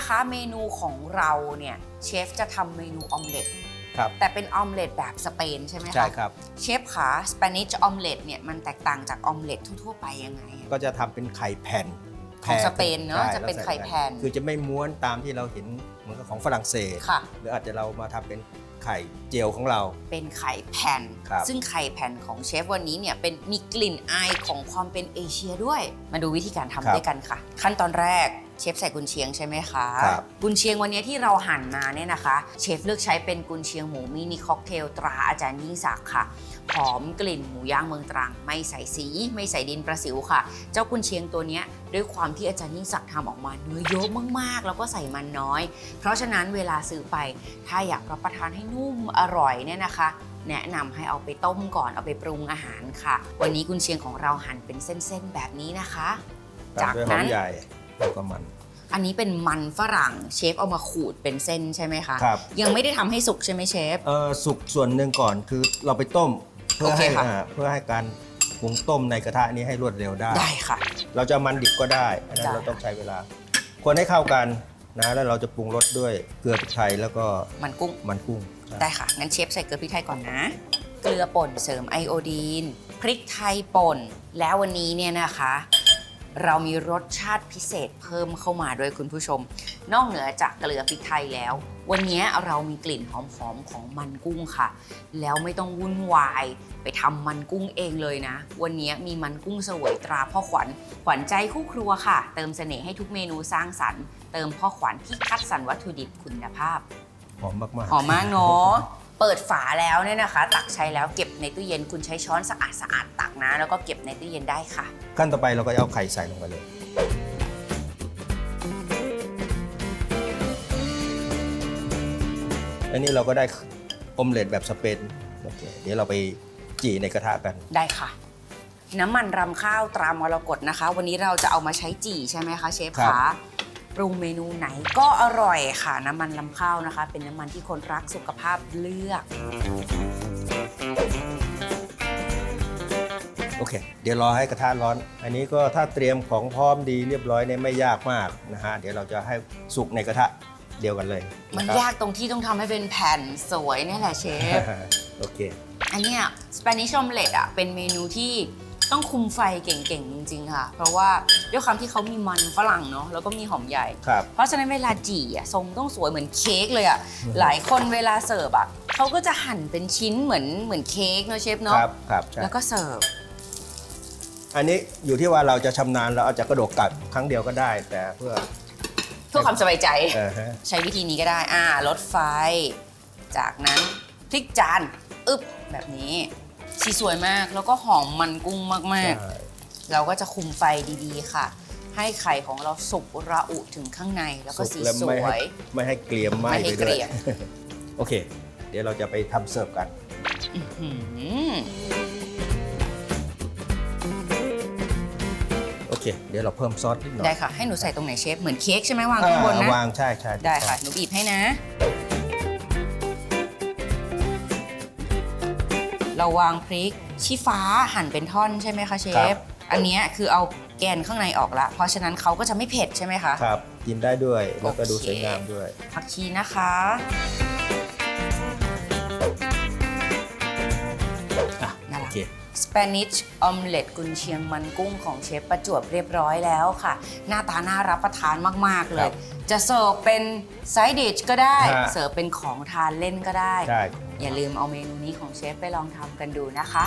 และวันนี้นะคะเมนูของเราเนี่ยเชฟจะทำเมนูออมเล็ตครับแต่เป็นออมเล็ตแบบสเปนใช่ไหมคะใช่ครับเชฟขาสเปนิชออมเล็ตเนี่ยมันแตกต่างจากออมเล็ตทั่วๆไปยังไงอะก็จะทำเป็นไข่แผ่นของสเปนเนอะใช่จะเป็นแล้วใส่ไข่แผ่น คือจะไม่ม้วนตามที่เราเห็นเหมือนกับของฝรั่งเศส ค่ะ หรืออาจจะเรามาทำเป็นไข่เจลของเรา เป็นไข่แผ่น ครับ ซึ่งไข่แผ่นของเชฟวันนี้เนี่ยเป็นมีกลิ่นอายของความเป็นเอเชียด้วย มาดูวิธีการทำด้วยกันค่ะ ขั้นตอนแรก เชฟใส่กุนเชียงใช่ไหมคะครับกุนเชียงวันนี้ที่เราหั่นมาเนี่ยนะคะ เชฟเลือกใช้เป็นกุนเชียงหมูมินิค็อกเทลตราอาจารย์ยิ่งศักดิ์ค่ะหอมกลิ่นหมูย่างเมืองตรัง ไม่ใส่สีไม่ใส่ดินประสิวค่ะ เจ้ากุนเชียงตัวเนี้ยด้วยความที่อาจารย์ยิ่งศักดิ์ทำออกมาเนื้อเยอะมากๆ แล้วก็ใส่มันน้อย เพราะฉะนั้นเวลาซื้อไป ถ้าอยากรับประทานให้นุ่มอร่อยเนี่ยนะคะแนะนำให้เอาไปต้มก่อนเอาไปปรุงอาหารค่ะ วันนี้กุนเชียงของเราหั่นเป็นเส้นๆแบบนี้นะคะตามด้วยหอมใหญ่ แล้วก็มัน อันนี้เป็นมันฝรั่งเชฟเอามาขูดเป็นเส้นใช่ไหมคะครับ ยังไม่ได้ทำให้สุกใช่ไหมเชฟ เออสุกส่วนหนึ่งก่อนคือเราไปต้ม เพื่อโอเคให้ค่ะ อ่าเพื่อให้การปรุงต้มในกระทะนี้ให้รวดเร็วได้ ได้ค่ะ เราจะเอามันดิบก็ได้อันนั้นได้ เราต้องใช้เวลา คนให้เข้ากันนะแล้วเราจะปรุงรสด้วยเกลือพริกไทยแล้วก็มันกุ้ง มันกุ้งได้ค่ะ งั้นเชฟใส่เกลือพริกไทยก่อนนะ เกลือป่นเสริมไอโอดีน พริกไทยป่น แล้ววันนี้เนี่ยนะคะ เรามีรสชาติพิเศษเพิ่มเข้ามาด้วยคุณผู้ชม นอกเหนือจากเกลือพริกไทยแล้ว วันนี้เรามีกลิ่นหอมๆของมันกุ้งค่ะ แล้วไม่ต้องวุ่นวาย ไปทำมันกุ้งเองเลยนะ วันนี้มีมันกุ้งเสวยตราพ่อขวัญขวัญใจคู่ครัวค่ะ เติมเสน่ห์ให้ทุกเมนูสร้างสรรค์ เติมพ่อขวัญที่คัดสรรวัตถุดิบคุณภาพ หอมมากหอมมากเนาะ เปิดฝาแล้วเนี่ยนะคะ ตักใช้แล้วเก็บในตู้เย็นคุณใช้ช้อนสะอาดสะอาดๆตักนะ แล้วก็เก็บในตู้เย็นได้ค่ะๆขั้นต่อไปเราก็เอาไข่ใส่ลงไปเลย อันนี้เราก็ได้อมเล็ตแบบสเปนโอเคเดี๋ยวเราไปจี่ในกระทะกัน ได้ค่ะ น้ำมันรำข้าวตรามรกตนะคะ วันนี้เราจะเอามาใช้จี่ใช่ไหมคะเชฟครับคะ ปรุงเมนูไหนก็อร่อยค่ะ น้ำมันรำข้าวนะคะ เป็นน้ำมันที่คนรักสุขภาพเลือก โอเค เดี๋ยวรอให้กระทะร้อน อันนี้ก็ถ้าเตรียมของพร้อมดีเรียบร้อยเนี่ยไม่ยากมากนะฮะ เดี๋ยวเราจะให้สุกในกระทะเดียวกันเลยมันนะครับยากตรงที่ต้องทำให้เป็นแผ่นสวยเนี่ยแหละเชฟ โอเค อันเนี้ยสเปนิชอมเล็ตอะเป็นเมนูที่ ต้องคุมไฟเก่งๆ จริงๆ ค่ะ เพราะว่าด้วยความที่เขามีมันฝรั่งเนาะแล้วก็มีหอมใหญ่ ครับ เพราะฉะนั้นเวลาจี่อะทรงต้องสวยเหมือนเค้กเลยอะหลายคนเวลาเสิร์ฟอะเขาก็จะหั่นเป็นชิ้นเหมือนเหมือนเค้กเนาะเชฟคเนาะรับครับใช่แล้วก็เสิร์ฟ อันนี้อยู่ที่ว่าเราจะชำนาญเราอาจจะกระโดดกัดครั้งเดียวก็ได้ แต่เพื่อเพื่อความสบายใจ เออฮะใช้วิธีนี้ก็ได้ อ่าลดไฟ จากนั้นพลิกจาน อึบแบบนี้ สีสวยมากแล้วก็หอมมันกุ้งมากๆใช่เราก็จะคุมไฟดีๆค่ะ ให้ไข่ของเราสุกระอุถึงข้างในแล้วก็สุสีกแล้วสไม่วให้ย ไม่ให้เกลียมไหมไม่ให้ไปด้วยเกรียม โอเค เดี๋ยวเราจะไปทำเสิร์ฟกัน อื้อหือโอเค เดี๋ยวเราเพิ่มซอสนิดหน่อยได้ค่ะ ให้หนูใส่ตรงไหนเชฟ เหมือนเค้กใช่ไหมวางข้างบนอ่านะวางใช่ใช่ได้ค่ะ หนูบีบให้นะ เราวางพริกชี้ฟ้าหั่นเป็นท่อนใช่ไหมคะเชฟอันเนี้ยคือเอาแกนข้างในออกละ เพราะฉะนั้นเขาก็จะไม่เผ็ดใช่ไหมคะ ครับ กินได้ด้วยแล้วก็ดูโอเคสวยงามด้วย ผักชีนะคะ อะน่าโอรักเคสเป นิชออมเล็ตกุนเชียงมันกุ้งของเชฟประจวบเรียบร้อยแล้วค่ะ หน้าตาน่ารับประทานมาก ๆ เลครัย บจะเสิร์ฟเป็นไซด์ดิชก็ได้ ฮะ เสิร์ฟเป็นของทานเล่นก็ได้ ใช่ อย่าลืมเอาเมนูนี้ของเชฟไปลองทำกันดูนะคะ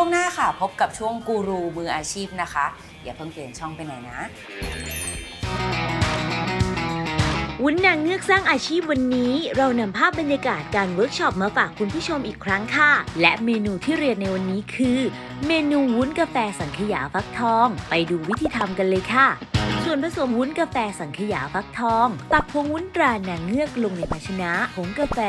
ช่วงหน้าค่ะ พบกับช่วงกูรูมืออาชีพนะคะ อย่าเพิ่งเปลี่ยนช่องไปไหนนะ วุ้นนางเงือกสร้างอาชีพวันนี้ เรานำภาพบรรยากาศการเวิร์กช็อปมาฝากคุณผู้ชมอีกครั้งค่ะ และเมนูที่เรียนในวันนี้คือ เมนูวุ้นกาแฟสังขยาฟักทอง ไปดูวิธีทำกันเลยค่ะ ส่วนผสมวุ้นกาแฟสังขยาฟักทอง ตักผงวุ้นตรานางเงือกลงในภาชนะผงกาแฟ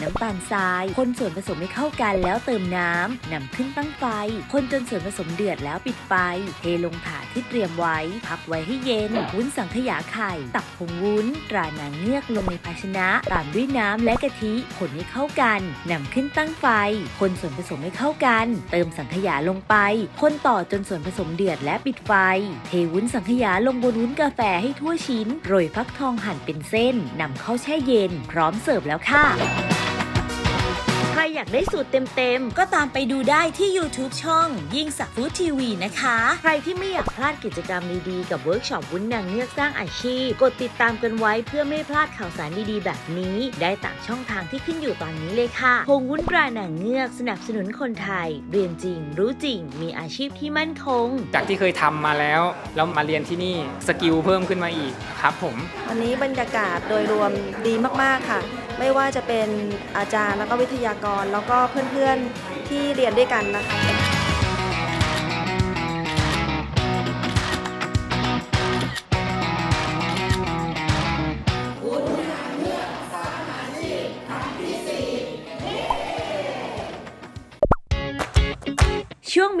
น้ำตาลทราย คนส่วนผสมให้เข้ากันแล้วเติมน้ำนำขึ้นตั้งไฟ คนจนส่วนผสมเดือดแล้วปิดไฟ เทลงถาดที่เตรียมไว้ พักไว้ให้เย็น วุ้นสังขยาไข่ ตักผงวุ้นตรานางเงือกลงในภาชนะตามด้วยน้ำและกะทิคนให้เข้ากันนำขึ้นตั้งไฟ คนส่วนผสมให้เข้ากัน เติมสังขยาลงไป คนต่อจนส่วนผสมเดือดและปิดไฟ เทวุ้นสังขยาลงบนวุ้นกาแฟให้ทั่วชิ้น โรยฟักทองหั่นเป็นเส้นนำเข้าแช่เย็น พร้อมเสิร์ฟแล้วค่ะ อยากได้สูตรเต็มๆ ก็ตามไปดูได้ที่ YouTube ช่อง ยิ่งสักฟู้ดทีวีนะคะ ใครที่ไม่อยากพลาดกิจกรรมดีๆ กับเวิร์กช็อปวุ้นนางเงือกสร้างอาชีพ กดติดตามกันไว้เพื่อไม่พลาดข่าวสารดีๆ แบบนี้ ได้ตามช่องทางที่ขึ้นอยู่ตอนนี้เลยค่ะพงวุ้นปลานางเงือกสนับสนุนคนไทย เรียนจริง รู้จริง มีอาชีพที่มั่นคง จากที่เคยทำมาแล้ว แล้วมาเรียนที่นี่สกิลเพิ่มขึ้นมาอีกครับผม วันนี้บรรยากาศโดยรวมดีมาก ๆ ค่ะ ไม่ว่าจะเป็นอาจารย์แล้วก็วิทยากร แล้วก็เพื่อนๆที่เรียนด้วยกันนะคะ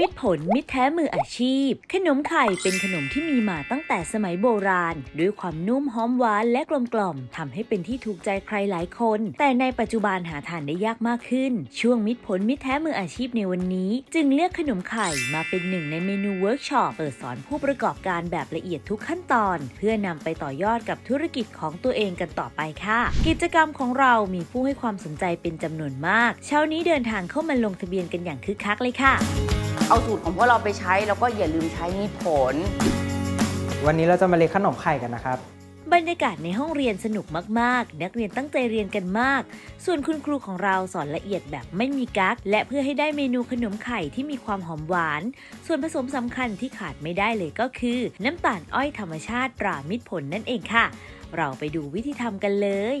มิตรผลมิตรแท้มืออาชีพ ขนมไข่เป็นขนมที่มีมาตั้งแต่สมัยโบราณ ด้วยความนุ่มหอมหวานและกลมกล่อมทำให้เป็นที่ถูกใจใครหลายคน แต่ในปัจจุบันหาทานได้ยากมากขึ้น ช่วงมิตรผลมิตรแท้มืออาชีพในวันนี้ จึงเลือกขนมไข่มาเป็นหนึ่งในเมนูเวิร์กช็อปเปิดสอนผู้ประกอบการแบบละเอียดทุกขั้นตอน เพื่อนำไปต่อยอดกับธุรกิจของตัวเองกันต่อไปค่ะ กิจกรรมของเรามีผู้ให้ความสนใจเป็นจำนวนมาก เช้านี้เดินทางเข้ามาลงทะเบียนกันอย่างคึกคักเลยค่ะ เอาสูตรของพวกเราไปใช้แล้วก็อย่าลืมใช้มีดผล วันนี้เราจะมาเรียนขนมไข่กันนะครับ บรรยากาศในห้องเรียนสนุกมากๆ นักเรียนตั้งใจเรียนกันมาก ส่วนคุณครูของเราสอนละเอียดแบบไม่มีกัก และเพื่อให้ได้เมนูขนมไข่ที่มีความหอมหวาน ส่วนผสมสำคัญที่ขาดไม่ได้เลยก็คือ น้ำตาลอ้อยธรรมชาติตรามิตรผลนั่นเองค่ะ เราไปดูวิธีทำกันเลย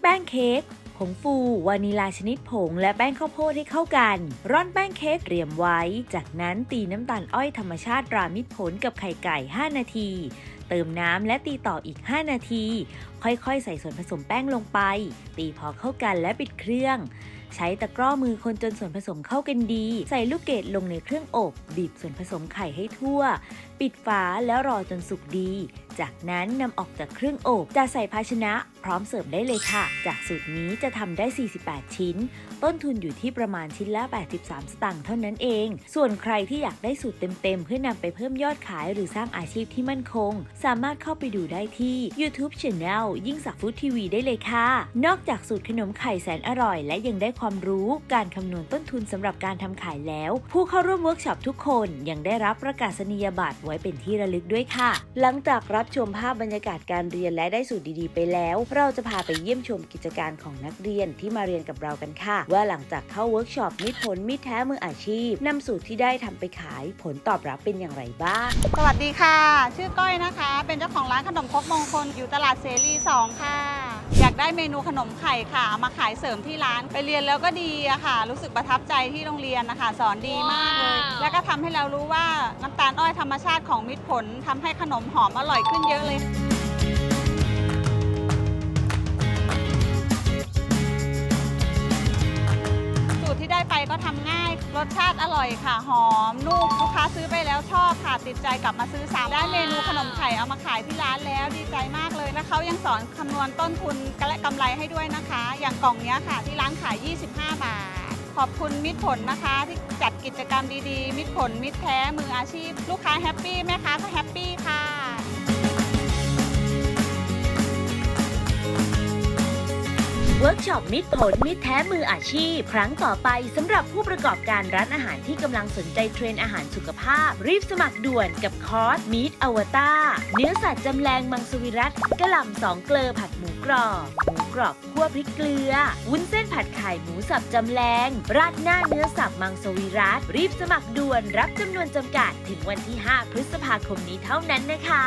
แป้งเค้ก ผงฟูวานิลาชนิดผง และแป้งข้าวโพดให้เข้ากัน ร่อนแป้งเค้กเตรียมไว้ จากนั้นตีน้ำตาลอ้อยธรรมชาติรามิตรผลกับไข่ไก่ 5 นาที เติมน้ำและตีต่ออีก 5 นาที ค่อยๆ ใส่ส่วนผสมแป้งลงไป ตีพอเข้ากันและปิดเครื่อง ใช้ตะกร้อมือคนจนส่วนผสมเข้ากันดี ใส่ลูกเกดลงในเครื่องอบ บีบส่วนผสมไข่ให้ทั่ว ปิดฝาแล้วรอจนสุกดี จากนั้นนำออกจากเครื่องอบจะใส่ภาชนะพร้อมเสิร์ฟได้เลยค่ะ จากสูตรนี้จะทำได้ 48 ชิ้น ต้นทุนอยู่ที่ประมาณชิ้นละ 83 สตางค์เท่านั้นเอง ส่วนใครที่อยากได้สูตรเต็มๆ เพื่อนำไปเพิ่มยอดขายหรือสร้างอาชีพที่มั่นคง สามารถเข้าไปดูได้ที่ YouTube Channel ยิ่งสักฟู้ดทีวีได้เลยค่ะ นอกจากสูตรขนมไข่แสนอร่อย และยังได้ความรู้การคำนวณต้นทุนสำหรับการทำขายแล้ว ผู้เข้าร่วมเวิร์กช็อปทุกคนยังได้รับประกาศนียบัตรไว้เป็นที่ระลึกด้วยค่ะ หลังจากรับชมภาพบรรยากาศการเรียนและได้สูตรดีๆ ไปแล้ว เราจะพาไปเยี่ยมชมกิจการของนักเรียนที่มาเรียนกับเรากันค่ะ ว่าหลังจากเข้าเวิร์กช็อปมิตรผลมิตรแท้มืออาชีพนำสูตรที่ได้ทำไปขายผลตอบรับเป็นอย่างไรบ้าง สวัสดีค่ะ ชื่อก้อยนะคะ เป็นเจ้าของร้านขนมครกมงคลอยู่ตลาดเสรี2 ค่ะ อยากได้เมนูขนมไข่ค่ะเอามาขายเสริมที่ร้านไปเรียนแล้วก็ดีอะค่ะ รู้สึกประทับใจที่โรงเรียนนะคะสอนดีมากเลยแล้วก็ทำให้เรารู้ว่าน้ำตาลอ้อยธรรมชาติของมิตรผลทำให้ขนมหอมอร่อยขึ้นเยอะเลย สูตรที่ได้ไปก็ทำง่าย รสชาติอร่อยค่ะ หอมนุ่มลูกค้าซื้อไปแล้วชอบค่ะ ติดใจกลับมาซื้อซ้ำได้เมนูขนมไข่เอามาขายที่ร้านแล้วดีใจมากเลยและเขายังสอนคำนวณต้นทุนและกำไรให้ด้วยนะคะ อย่างกล่องนี้ค่ะ ที่ร้านขาย 25 บาท ขอบคุณมิตรผลนะคะ ที่จัดกิจกรรมดีๆ มิตรผลมิตรแท้มืออาชีพ ลูกค้าแฮปปี้แม่ค้าก็แฮปปี้ค่ะ วิร์กช็อปมิตรผลมิตรแท้มืออาชีพ ครั้งต่อไปสำหรับผู้ประกอบการร้านอาหารที่กำลังสนใจเทรนอาหารสุขภาพ รีบสมัครด่วนกับคอร์สมิตรอวตารเนื้อสัตว์จำแรงมังสวิรัตกระหล่ำสองเกลอผัดหมูกรอบหมูกรอบคั่วพริกเกลือ วุ้นเส้นผัดไข่หมูสับจำแรงราดหน้าเนื้อสับมังสวิรัตรีบสมัครด่วนรับจำนวนจำกัด ถึงวันที่ 5 พฤษภาคมนี้เท่านั้นนะคะ